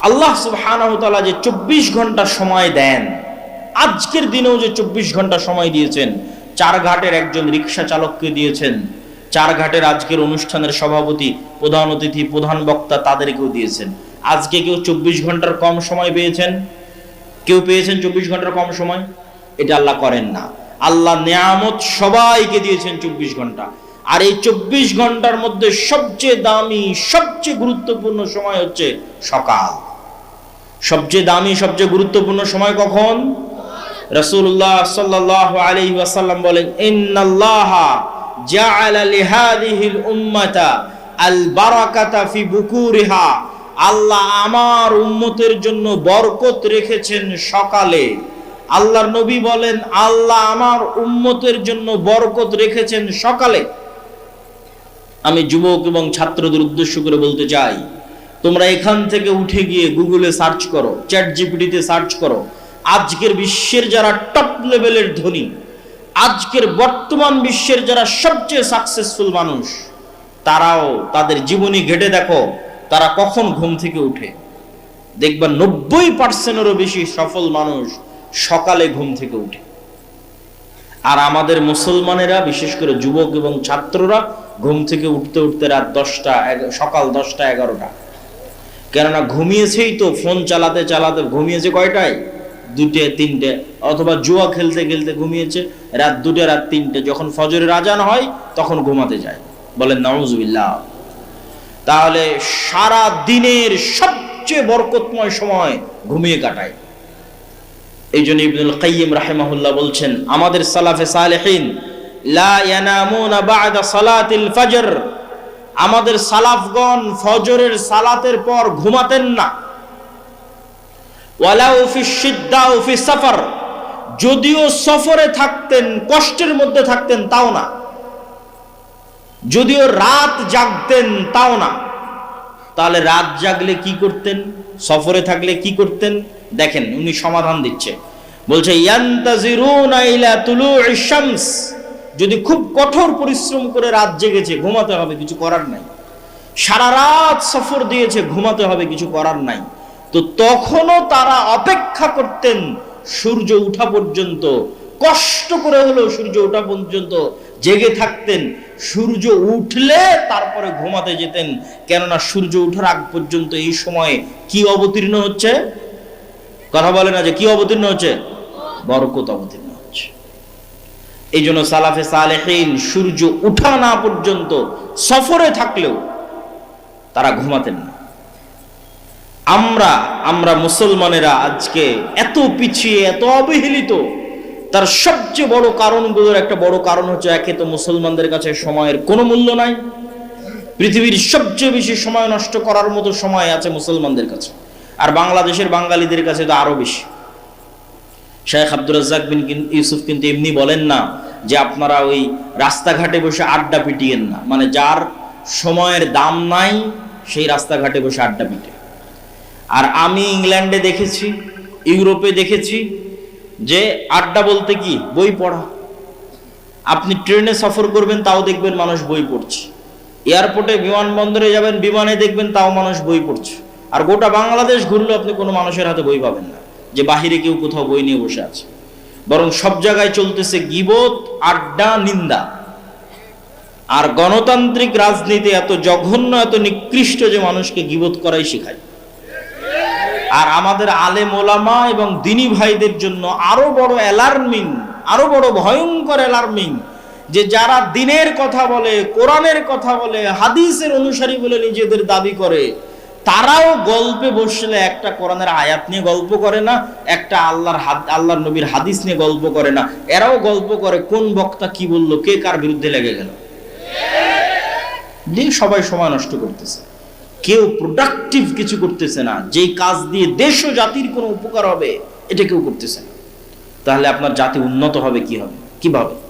আল্লাহ সুবহানাহু ওয়া তাআলা যে চব্বিশ ঘণ্টা সময় দেন, আজকের দিনেও যে চব্বিশ ঘণ্টা সময় দিয়েছেন, চার ঘাটের একজন রিক্সা চালককে দিয়েছেন, চার ঘাটের আজকের অনুষ্ঠানের সভাপতি, প্রধান অতিথি, প্রধান বক্তা তাদেরকেও দিয়েছেন। আজকে কেউ চব্বিশ ঘণ্টার কম সময় পেয়েছেন? কেউ পেয়েছেন চব্বিশ ঘণ্টার কম সময়? এটা আল্লাহ করেন না। আল্লাহ নিয়ামত সবাইকে দিয়েছেন চব্বিশ ঘণ্টা। আর এই চব্বিশ ঘণ্টার মধ্যে সবচেয়ে দামি, সবচেয়ে গুরুত্বপূর্ণ সময় হচ্ছে সকাল। সবচেয়ে দামি, সবচেয়ে গুরুত্বপূর্ণ সময় কখন? রাসূলুল্লাহ সাল্লাল্লাহু আলাইহি ওয়াসাল্লাম বলেন, ইন্নাল্লাহা জাআলা লিহাদিহিল উম্মাতা আল বারাকাতা ফি বুকুরিহা। আল্লাহ আমার উম্মতের জন্য বরকত রেখেছেন সকালে। আল্লাহর নবী বলেন, আল্লাহ আমার উম্মতের জন্য বরকত রেখেছেন সকালে। আমি যুবক এবং ছাত্রদের উদ্দেশ্য করে বলতে চাই তোমরা এখান থেকে উঠে গিয়ে গুগলে সার্চ করো চ্যাট জিপিটিতে সার্চ করো, আজকের বিশ্বের যারা টপ লেভেলের ধনী, আজকের বর্তমান বিশ্বের যারা সবচেয়ে সাকসেসফুল মানুষ, তারাও তাদের জীবনী ঘেটে দেখো, তারা কখন ঘুম থেকে উঠে। দেখবা নব্বই পার্সেন্টেরও বেশি সফল মানুষ সকালে ঘুম থেকে উঠে। আর আমাদের মুসলমানেরা, বিশেষ করে যুবক এবং ছাত্ররা, ঘুম থেকে উঠতে উঠতে রাত দশটা সকাল দশটা, এগারোটা। কেননা ঘুমিয়েছেই তো, ফোন চালাতে চালাতে ঘুমিয়েছে কয়টায়? দুটে তিনটে, অথবা জুয়া খেলতে খেলতে ঘুমিয়েছে, রাত দুটে রাত তিনটে, যখন ফজরের আজান হয়, তখন ঘুমাতে যায়। বলেন, নাউজুবিল্লাহ। তাহলে সারা দিনের সবচেয়ে বরকতময় সময় ঘুমিয়ে কাটায়। এই জন্য ইবনুল কাইয়িম রাহিমাহুল্লাহ বলছেন, আমাদের সালাফে সালেহিন, লা ইয়ানামুনা বা'দা সালাতিল ফজর। আমাদের সালাফগণ ফজরের সালাতের পর ঘুমাতেন না। ওয়ালাউ ফি শিদ্দা ও ফি সফর। যদিও সফরে থাকতেন, কষ্টের মধ্যে থাকতেন, তাও না। যদিও রাত জাগতেন, তাও না। তাহলে রাত জাগলে কি করতেন? সফরে থাকলে কি করতেন? দেখেন, উনি সমাধান দিচ্ছে। বলছে, ইয়ান্তাজিরুনা ইলা তুলু'ইশ শামস। যদি খুব কঠোর পরিশ্রম করে রাত জেগেছে, ঘুমাতে হবে, কিছু করার নাই। সারা রাত সফর দিয়েছে, ঘুমাতে হবে, কিছু করার নাই। তো তখনও তারা অপেক্ষা করতেন, সূর্য উঠা পর্যন্ত, কষ্ট করে হলেও সূর্য ওঠা পর্যন্ত জেগে থাকতেন। সূর্য উঠলে তারপরে ঘুমাতে যেতেন। কেননা সূর্য উঠার আগ পর্যন্ত এই সময়ে কি অবতীর্ণ হচ্ছে? কথা বলে না যে কি অবতীর্ণ হচ্ছে? বরকত অবতীর্ণ। এই জন্য সালাফে সালেহীন সূর্য উঠা না পর্যন্ত সফরে থাকলেও তারা ঘুমাতেন না। আমরা আমরা মুসলমানেরা আজকে এত পিছিয়ে, এত অবহেলিত, তার সবচেয়ে বড় কারণগুলোর একটা বড় কারণ হচ্ছে একে তো মুসলমানদের কাছে সময়ের কোনো মূল্য নাই। পৃথিবীর সবচেয়ে বেশি সময় নষ্ট করার মতো সময় আছে মুসলমানদের কাছে। আর বাংলাদেশের বাঙালিদের কাছে তো আরও বেশি। শেখ আব্দুর রাজ্জাক বিন ইউসুফ কিন্তু এমনি বলেন না যে আপনারা ওই রাস্তাঘাটে বসে আড্ডা পিটিয়েন না। মানে যার সময়ের দাম নাই, সেই রাস্তাঘাটে বসে আড্ডা পিটে। আর আমি ইংল্যান্ডে দেখেছি, ইউরোপে দেখেছি যে আড্ডা বলতে কি? বই পড়া। আপনি ট্রেনে সফর করবেন, তাও দেখবেন মানুষ বই পড়ছে। এয়ারপোর্টে বিমানবন্দরে যাবেন, বিমানে দেখবেন তাও মানুষ বই পড়ছে। আর গোটা বাংলাদেশ ঘুরলে আপনি কোনো মানুষের হাতে বই পাবেন না। যে বাহিরে কেউ কোথাও বই নিয়ে বসে আছে। বরং সব জায়গায় চলতেছে গিবত, আড্ডা, নিন্দা। আর গণতান্ত্রিক রাজনীতি এত জঘন্য, এত নিকৃষ্ট যে মানুষকে গিবত করাই শেখায়। আর আমাদের আলেম ওলামা এবং দিনী ভাইদের জন্য আরও বড় অ্যালার্মিং, আরও বড় ভয়ঙ্কর অ্যালার্মিং যে যারা দিনের কথা বলে, কোরআনের কথা বলে, হাদিসের অনুসারী বলে নিজেদের দাবি করে তারাও গল্পে বসলে একটা কোরআনের আয়াত নিয়ে গল্প করে না, একটা আল্লাহর আল্লাহর নবীর হাদিস নিয়ে গল্প করে না। এরাও গল্প করে কোন বক্তা কি বলল, কে কার বিরুদ্ধে লেগে গেল। দিয়ে সবাই সময় নষ্ট করতেছে। কেউ প্রোডাক্টিভ কিছু করতেছে না। যেই কাজ দিয়ে দেশ ও জাতির কোনো উপকার হবে, এটা কেউ করতেছে না। তাহলে আপনার জাতি উন্নত হবে কি হবে? কীভাবে?